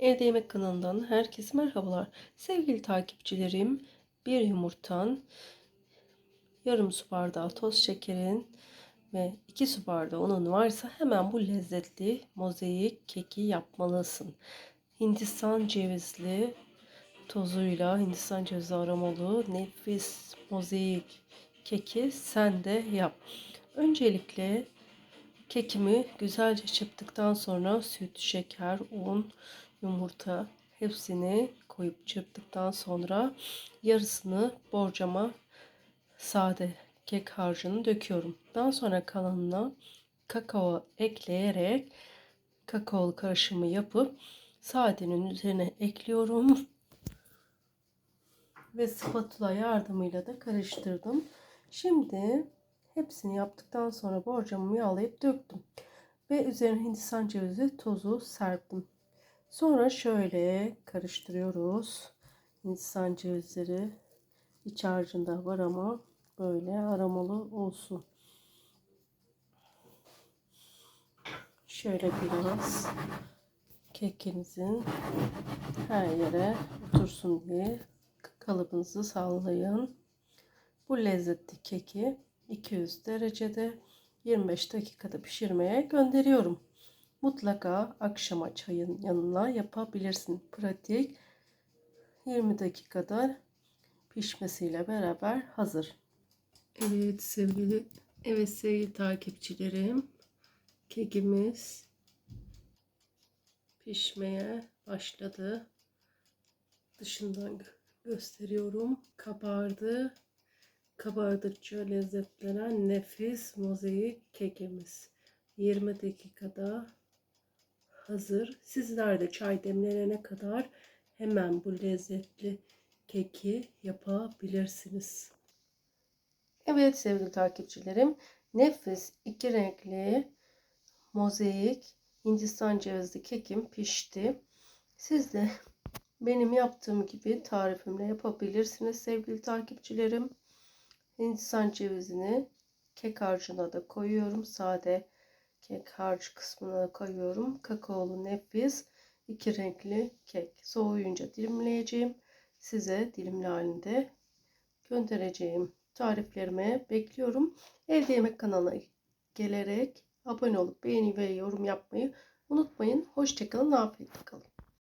Evde Yemek kanalından herkese merhabalar. Sevgili takipçilerim, bir yumurtan, yarım su bardağı toz şekerin ve 2 su bardağı unun varsa hemen bu lezzetli mozaik keki yapmalısın. Hindistan cevizli tozuyla Hindistan cevizi aromalı nefis mozaik keki sen de yap. Öncelikle Kekimi güzelce çırptıktan sonra süt, şeker, un, yumurta hepsini koyup çırptıktan sonra yarısını borcama sade kek harcını döküyorum. Daha sonra kalanına kakao ekleyerek kakaolu karışımı yapıp sadenin üzerine ekliyorum. Ve spatula yardımıyla da karıştırdım. Şimdi Hepsini yaptıktan sonra borcamımı yağlayıp döktüm. Ve üzerine hindistan cevizi tozu serptim. Sonra şöyle karıştırıyoruz. Hindistan cevizleri iç harcında var ama böyle aromalı olsun. Şöyle biraz kekinizin her yere otursun diye kalıbınızı sallayın. Bu lezzetli keki 200 derecede 25 dakikada pişirmeye gönderiyorum. Mutlaka akşama çayın yanına yapabilirsin. Pratik 20 dakikada pişmesiyle beraber hazır. Evet sevgili evet sevgili takipçilerim kekimiz pişmeye başladı. Dışından gösteriyorum. Kabardı kabardıkça lezzetlenen nefis mozaik kekimiz. 20 dakikada hazır. Sizler de çay demlenene kadar hemen bu lezzetli keki yapabilirsiniz. Evet sevgili takipçilerim, nefis iki renkli mozaik Hindistan cevizli kekim pişti. Siz de benim yaptığım gibi tarifimle yapabilirsiniz sevgili takipçilerim. Hindistan cevizini kek harcına da koyuyorum. Sade kek harç kısmına koyuyorum. Kakaolu nefis iki renkli kek. Soğuyunca dilimleyeceğim. Size dilimli halinde göndereceğim. Tariflerime bekliyorum. Evde Yemek kanalına gelerek abone olup beğeni ve yorum yapmayı unutmayın. Hoşçakalın. Afiyetle kalın.